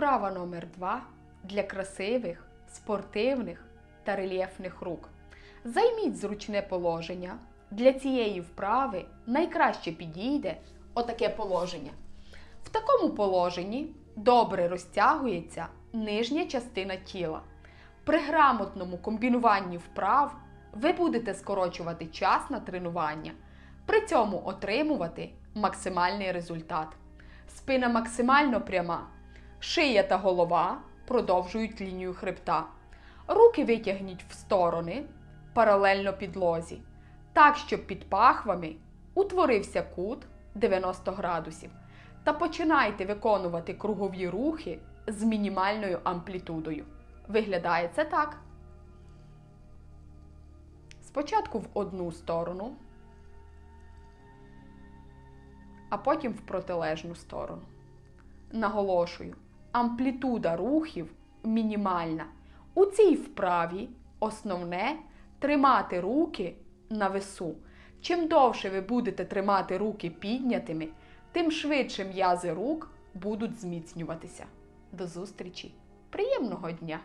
Вправа номер 2 для красивих, спортивних та рельєфних рук. Займіть зручне положення. Для цієї вправи найкраще підійде отаке положення. В такому положенні добре розтягується нижня частина тіла. При грамотному комбінуванні вправ ви будете скорочувати час на тренування, при цьому отримувати максимальний результат. Спина максимально пряма, шия та голова продовжують лінію хребта. Руки витягніть в сторони паралельно підлозі, так, щоб під пахвами утворився кут 90 градусів. Та починайте виконувати кругові рухи з мінімальною амплітудою. Виглядає це так. Спочатку в одну сторону, а потім в протилежну сторону. Наголошую, амплітуда рухів мінімальна. У цій вправі основне тримати руки на весу. Чим довше ви будете тримати руки піднятими, тим швидше м'язи рук будуть зміцнюватися. До зустрічі! Приємного дня!